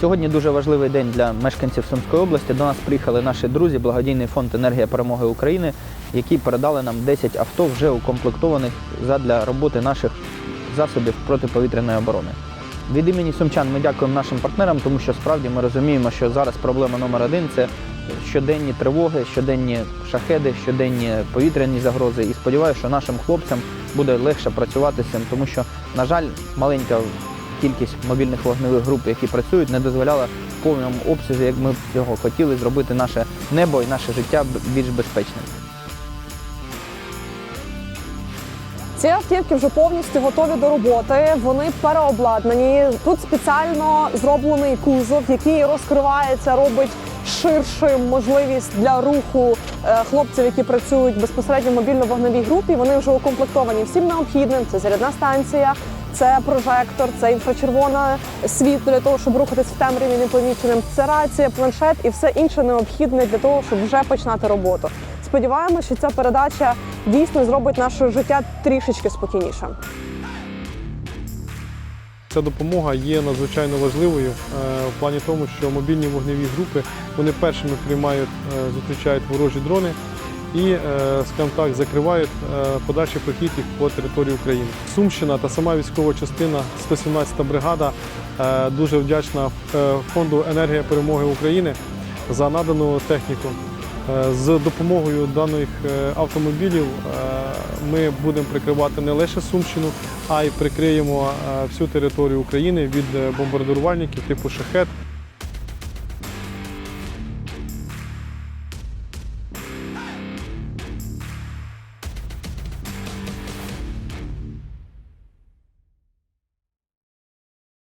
Сьогодні дуже важливий день для мешканців Сумської області. До нас приїхали наші друзі, благодійний фонд Енергія перемоги України, які передали нам 10 авто вже укомплектованих задля роботи наших засобів протиповітряної оборони. Від імені сумчан ми дякуємо нашим партнерам, тому що справді ми розуміємо, що зараз проблема номер один це щоденні тривоги, щоденні шахеди, щоденні повітряні загрози. І сподіваюся, що нашим хлопцям буде легше працювати з цим, тому що, на жаль, маленька кількість мобільних вогневих груп, які працюють, не дозволяла в повному обсязі, як ми цього хотіли, зробити наше небо і наше життя більш безпечним. Ці автівки вже повністю готові до роботи. Вони переобладнані. Тут спеціально зроблений кузов, який розкривається, робить ширшим можливість для руху е, хлопців, які працюють безпосередньо в мобільно-вогневій групі. Вони вже укомплектовані всім необхідним. Це зарядна станція, це прожектор, це інфрачервоне світло для того, щоб рухатись в темряві непоміченим. Це рація, планшет і все інше необхідне для того, щоб вже починати роботу. Сподіваємося, що ця передача дійсно зробить наше життя трішечки спокійнішим. Ця допомога є надзвичайно важливою е, в плані тому, що мобільні вогневі групи вони першими приймають, е, зустрічають ворожі дрони і, е, скажімо так, закривають е, подальший прохід їх по території України. Сумщина та сама військова частина 117-та бригада е, дуже вдячна фонду Енергія перемоги України за надану техніку. З допомогою даних автомобілів ми будемо прикривати не лише Сумщину, а й прикриємо всю територію України від бомбардувальників типу шахет